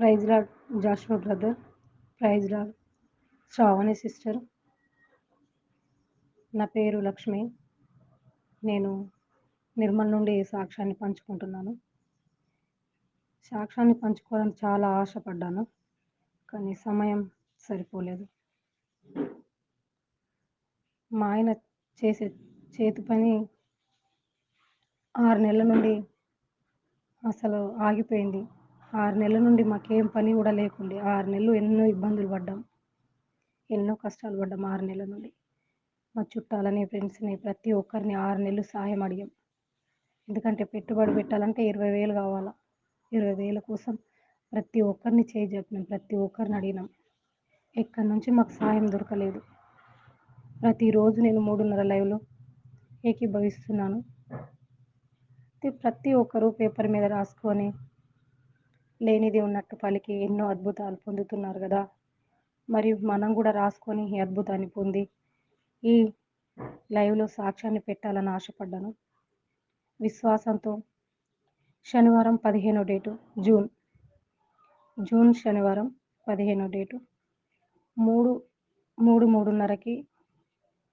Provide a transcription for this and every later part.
Praise Lord Joshua brother praise Lord Shravani sister నా పేరు లక్ష్మి. నేను నిర్మల్ నుండి సాక్ష్యాన్ని పంచుకుంటున్నాను. సాక్ష్యాన్ని పంచుకోవడం చాలా ఆశపడ్డాను కానీ సమయం సరిపోలేదు. మా ఆయన చేసే చేతి పని ఆరు నెలల నుండి అసలు ఆగిపోయింది. ఆరు నెలల నుండి మాకేం పని కూడా లేకుండే. ఆరు నెలలు ఎన్నో ఇబ్బందులు పడ్డాం. ఎన్నో కష్టాలు పడ్డాం ఆరు నెలల నుండి. మా చుట్టాలని ఫ్రెండ్స్ని ప్రతి ఒక్కరిని ఆరు నెలలు సాయం అడిగాం. ఎందుకంటే పెట్టుబడి పెట్టాలంటే ఇరవై వేలు కావాలా? ఇరవై వేల కోసం ప్రతి ఒక్కరిని చేయి చెప్పినాం ప్రతి ఒక్కరిని అడిగినాం. ఎక్కడి నుంచి మాకు సహాయం దొరకలేదు. ప్రతిరోజు నేను మూడున్నర లైవ్లో ఏకీభవిస్తున్నాను. ప్రతి ఒక్కరూ పేపర్ మీద రాసుకొని లేనిది ఉన్నట్టు పలికి ఎన్నో అద్భుతాలు పొందుతున్నారు కదా. మరియు మనం కూడా రాసుకొని ఈ అద్భుతాన్ని పొంది ఈ లైవ్లో సాక్ష్యాన్ని పెట్టాలని ఆశపడ్డాను. విశ్వాసంతో శనివారం పదిహేనో డేటు జూన్. జూన్ శనివారం పదిహేనో డేటు. మూడు మూడు మూడున్నరకి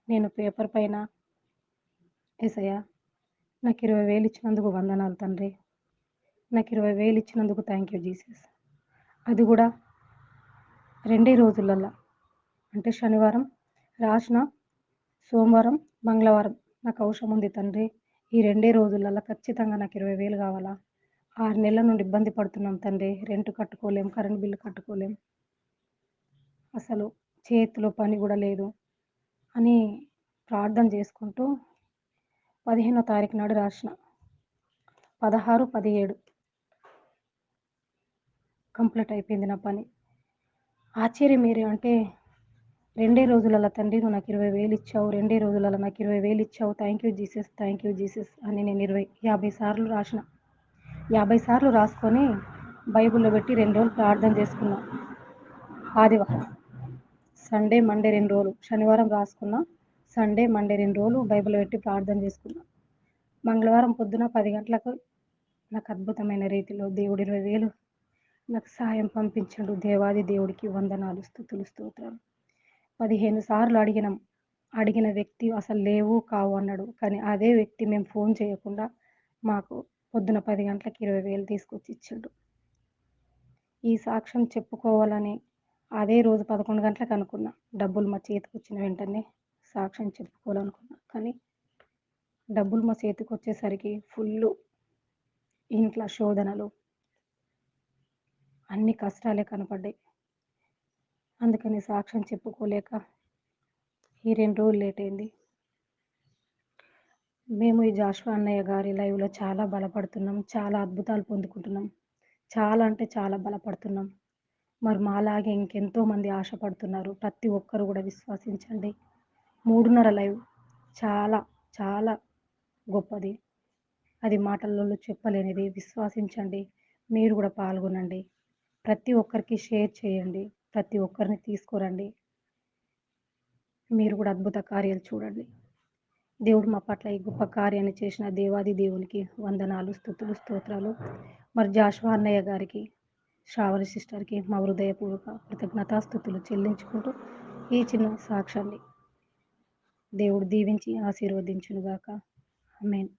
నేను పేపర్ పైన ఎసయ్య నాకు ఇరవై వేలు ఇచ్చినందుకు వందనాలు తండ్రి. నాకు ఇరవై వేలు ఇచ్చినందుకు థ్యాంక్ యూ జీసస్ అది కూడా రెండే రోజులల్లో. అంటే శనివారం రాసిన సోమవారం మంగళవారం నాకు అవసరం ఉంది తండ్రి. ఈ రెండే రోజులల్లో ఖచ్చితంగా నాకు ఇరవై వేలు కావాలా? ఆరు నెలల నుండి ఇబ్బంది పడుతున్నాం తండ్రి. రెంట్ కట్టుకోలేం కరెంట్ బిల్లు కట్టుకోలేం. అసలు చేతిలో పని కూడా లేదు అని ప్రార్థన చేసుకుంటూ పదిహేనో తారీఖు నాడు రాసిన పదహారు పదిహేడు. కంప్లీట్ అయిపోయింది నా పని. ఆశ్చర్యం ఏరే అంటే రెండే రోజులలో తండ్రి నువ్వు నాకు ఇరవై వేలు ఇచ్చావు రెండే రోజులలో నాకు ఇరవై వేలు ఇచ్చావు. Thank you Jesus thank you Jesus అని నేను ఇరవై యాభై సార్లు రాసిన. యాభై సార్లు రాసుకొని బైబిల్లో పెట్టి రెండు రోజులు ప్రార్థన చేసుకున్నా. ఆదివారం సండే మండే రెండు రోజులు. శనివారం రాసుకున్నా సండే మండే రెండు రోజులు బైబిల్ పెట్టి ప్రార్థన చేసుకున్నా. మంగళవారం పొద్దున పది గంటలకు నాకు అద్భుతమైన రీతిలో దేవుడు ఇరవై వేలు నాకు సాయం పంపించండు దేవాది దేవుడికి వందనాలు స్థుతులు స్తోత్రాలు. పదిహేను సార్లు అడిగినాం. అడిగిన వ్యక్తి అసలు లేవు కావు అన్నాడు. కానీ అదే వ్యక్తి మేము ఫోన్ చేయకుండా మాకు పొద్దున పది గంటలకు ఇరవై వేలు తీసుకొచ్చి ఇచ్చాడు. ఈ సాక్ష్యం చెప్పుకోవాలని అదే రోజు పదకొండు గంటలకు అనుకున్నా. డబ్బులు మా చేతికి వచ్చిన వెంటనే సాక్ష్యం చెప్పుకోవాలనుకున్నా. కానీ డబ్బులు మా చేతికి వచ్చేసరికి ఫుల్ ఇంట్లో శోధనలు అన్ని కష్టాలే కనపడ్డాయి. అందుకని సాక్ష్యం చెప్పుకోలేక ఈ రెండు రోజులు లేట్ అయింది. మేము ఈ జాషువా అన్నయ్య గారి లైవ్లో చాలా బలపడుతున్నాం చాలా అద్భుతాలు పొందుకుంటున్నాం. చాలా అంటే చాలా బలపడుతున్నాం. మరి మాలాగే ఇంకెంతో మంది ఆశపడుతున్నారు. ప్రతి ఒక్కరు కూడా విశ్వసించండి. మూడున్నర లైవ్ చాలా చాలా గొప్పది. అది మాటలలో చెప్పలేనిది. విశ్వసించండి. మీరు కూడా పాల్గొనండి. ప్రతి ఒక్కరికి షేర్ చేయండి. ప్రతి ఒక్కరిని తీసుకురండి. మీరు కూడా అద్భుత కార్యాలు చూడండి. దేవుడు మా పట్ల ఈ గొప్ప కార్యాన్ని చేసిన దేవాది దేవునికి వందనాలు స్థుతులు స్తోత్రాలు. మరి జాషువా అన్నయ్య గారికి శ్రావణి సిస్టర్కి మా హృదయపూర్వక కృతజ్ఞతాస్థుతులు చెల్లించుకుంటూ ఈ చిన్న సాక్ష్యాన్ని దేవుడు దీవించి ఆశీర్వదించునుగాక. ఆమెన్.